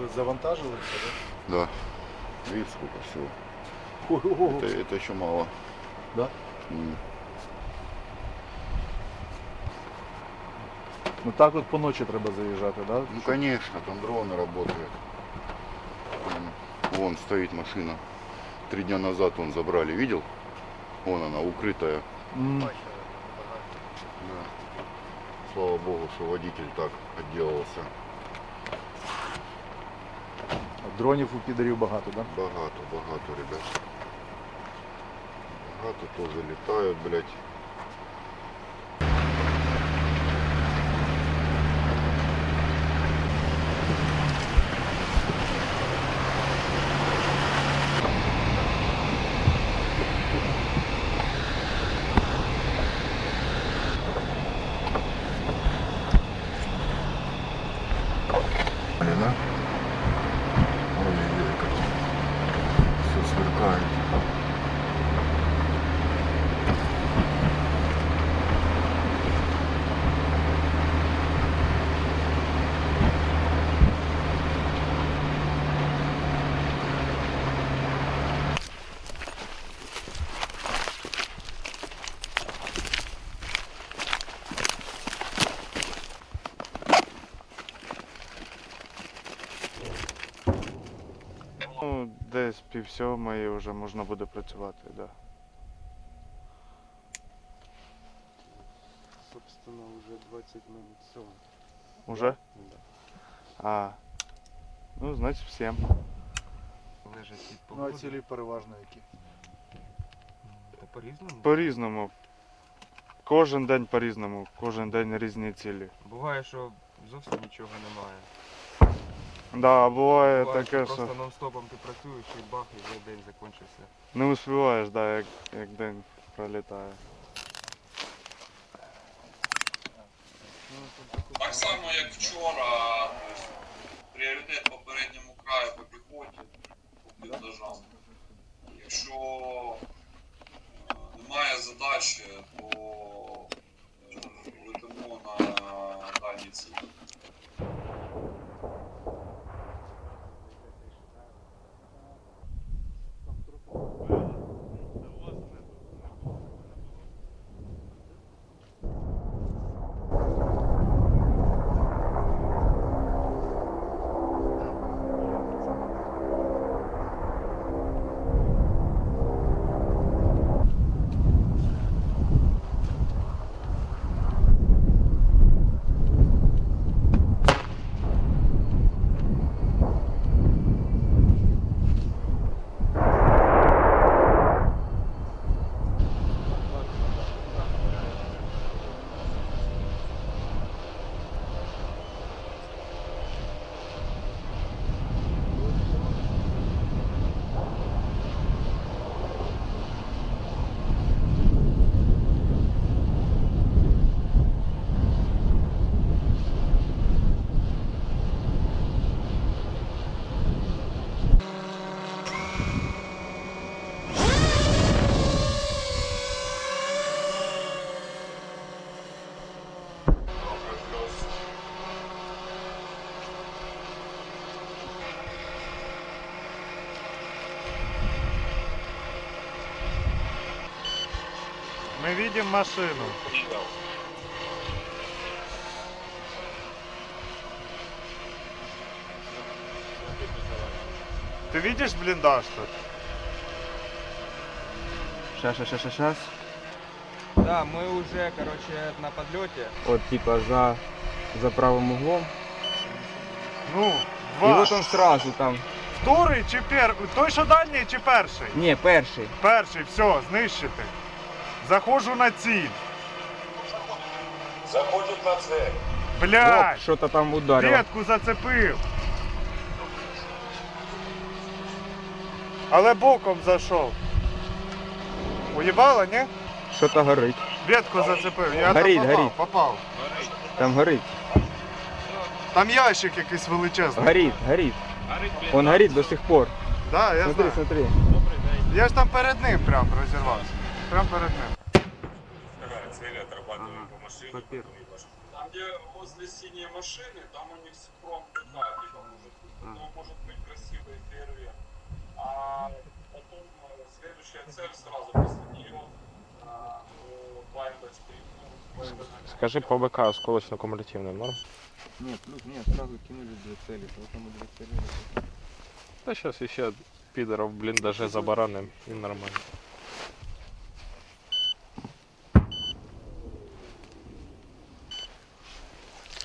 Ви все, Да. Видишь, сколько всего. да? Ого. Это, это еще мало. Да? М. Ну так от по ночі треба заїжджати, да? Ну конечно, там дроны работают. М. Вон стоит машина. Три дня назад вон забрали, видел? Вон она, укрытая. Да. Слава богу, что водитель так отделался. Дронів у підарів багато, да? Багато, багато, ребят. Багато тоже летают, блядь. Да? Ой-ой-ой, как все сверкает. Ну, десь пів сьомої вже можна буде працювати, так. Да. Собственно, уже 20 минут сон. Уже? Да. А. Ну, значить всім. Лежать від Ну а цілі переважно які. Та по-різному. По-різному. Кожен день по-різному, кожен день різні цілі. Буває, що зовсім нічого немає. Да, буває Буває, таке, що просто нон-стопом ти працюєш і бах, і вже день закінчився. не успіваєш, да, як, як день пролітає. Так само, як вчора, пріоритет по передньому краю по піхоті, по бліндажам. Якщо е, немає задачі, то е, летимо на дальні цілі. Добре, плюс. Бачимо машину. Ти бачиш бліндаж тут? Сейчас, сейчас, сейчас, сейчас. Да, ми вже, короче, на подльоті. Вот типа за, за правым углом. Ну, И два. вот он сразу там. Вторий чи пер... Той, що дальній, чи перший? Не, перший. Перший, все, знищити. Заходжу на ціль. Заходять на цель. Блядь, Оп, что-то там ударило. ветку зацепив. Але боком зайшов. Уїбало, ні? Что-то горит. Ветку зацепив. Я Горить, там попав, горить. попав. Там горит. Там ящик якийсь величезний. Горит, горит. Он горит до сих пор. Да, я Смотри, знаю. смотри. Я ж там перед ним прям розірвався. Прям перед ним. Цель отрабатываем по машине. Папір. Там, где возле синей машины, там у них синхрон да, типа, может быть. но может быть красивый фейерверк. А потом э, следующая цель сразу после нее а, у Вайндовской, ну, Вайндовской- Скажи по БК осколочно-кумулятивним норм? Нет, плюс, нет, сразу кинули две цели, поэтому две цели. Та зараз ще підеров в бліндаже забараним і нормально.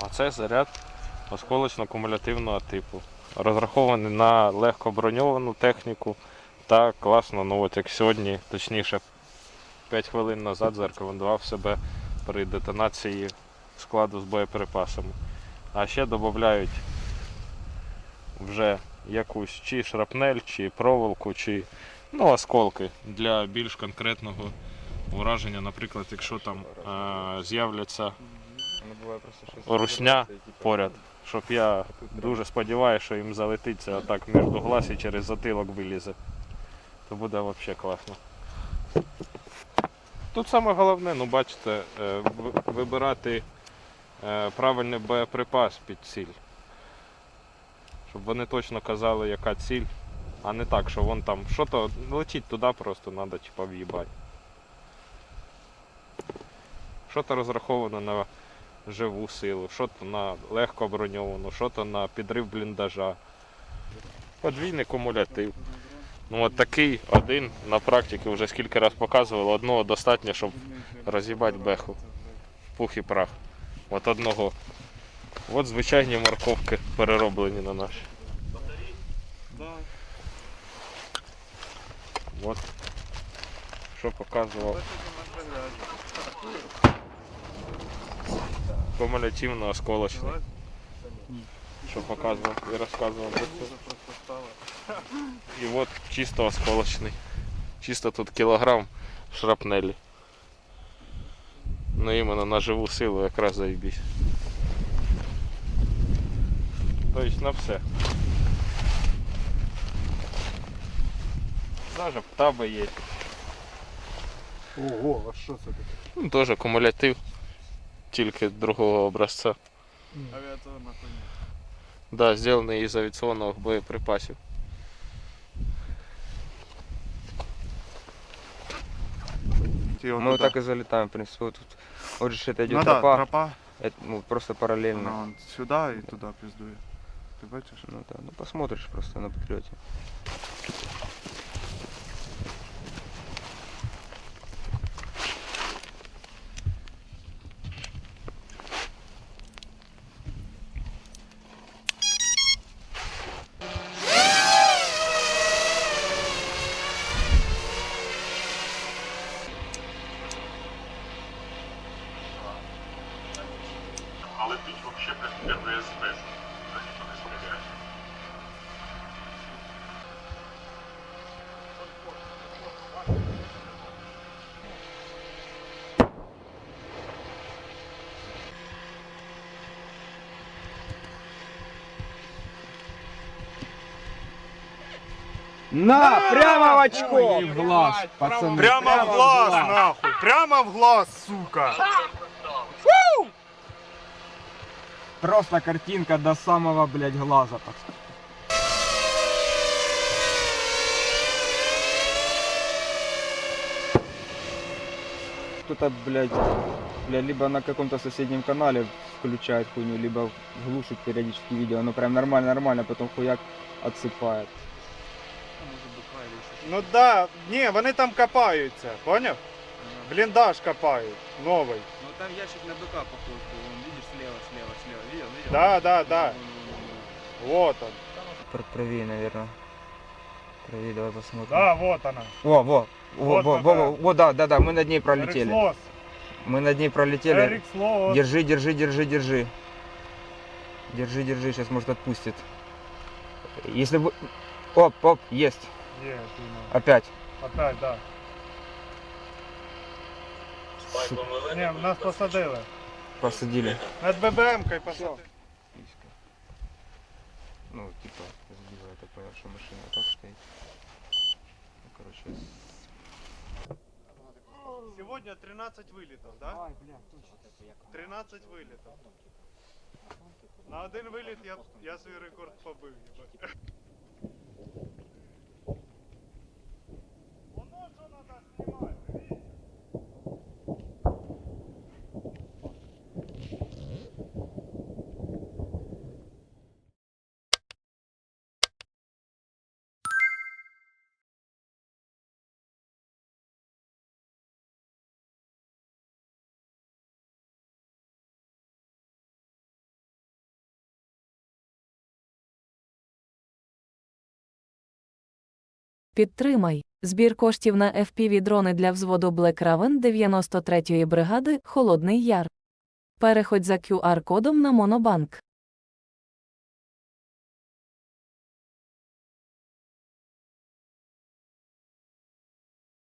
А це заряд осколочно-кумулятивного типу. Розрахований на легко броньовану техніку та класно, ну от як сьогодні, точніше 5 хвилин назад зарекомендував себе при детонації складу з боєприпасами. А ще додають вже якусь чи шрапнель, чи проволоку, чи ну, осколки для більш конкретного ураження. Наприклад, якщо там е, з'являться Русня поряд, щоб я дуже сподіваюся, що їм залетиться отак між глаз і через затилок вилізе. То буде взагалі класно. Тут саме головне, ну бачите, е, вибирати е, правильний боєприпас під ціль. Щоб вони точно казали, яка ціль, а не так, що вон там що-то летіть туди просто треба типа в'їбати. Що-то розраховано на живу силу, що-то на легко броньовану, що-то на підрив бліндажа. Подвійний кумулятив. Ну от такий один на практиці вже скільки раз показували, одного достатньо, щоб роз'їбати беху. Пух і прах. От одного. От звичайні морковки перероблені на наші. От. Що показував. Кумулятивно осколочний. Що показував і розказував. І от чисто осколочний. Чисто тут кілограм шрапнелі. Ну іменно на живу силу якраз заїбісь. Тобто на все. Даже птаби є. Ого, а що це таке? Ну, теж кумулятив. Тільки другого образця. Авіаціонна хуйня. Да, сделанный из авиационных боеприпасів. Мы вот так и залетаем, в принципе. Вот, тут, вот же это идет Ну да, тропа, тропа. это, ну, просто параллельно. Вона он сюди і туди піздує. Ти бачиш? Ну да, ну посмотришь просто на подлете. Але тут вообще прям РВСБ. Ніхто не стріляє. На, прямо в очко! в глаз, пацаны. Прямо в глаз, нахуй! Прямо в глаз, сука! Просто картинка до самого, блядь, глаза. Кто-то, блядь, бля, либо на каком-то соседнем канале включает хуйню, либо глушит периодически видео. Оно прям нормально-нормально, потом хуяк отсыпает. Ну да, ні, вони там копаються, поняв? Бліндаж копають, новий. Ну там ящик на БК похож был, он видишь слева, слева, слева, видел, видел? Да, да, да. Вот он. Правее, наверное. Правее, давай посмотрим. Да, вот она. Во, во, во, Вот во, она. во, во, во, да, да, да, мы над ней пролетели. Рекслос. Мы над ней пролетели. Рекслос. Держи, держи, держи, держи. Держи, держи, сейчас может отпустит. Если бы... Оп, оп, есть. Є, Тіна. Опять. Опять, да. Ні, нас посадили. Посадили. Над ББМ-кою посадили. Ну, типа, сбила, я так понял, что машина так стоит. Ну, короче, Сегодня 13 вылетов, да? Ай, бля, точно 13 вылетов. На один виліт я, я свій рекорд побив. їбать. Підтримай. Збір коштів на FPV-дрони для взводу Black Raven 93-ї бригади Холодний Яр. Переходь за QR-кодом на Монобанк.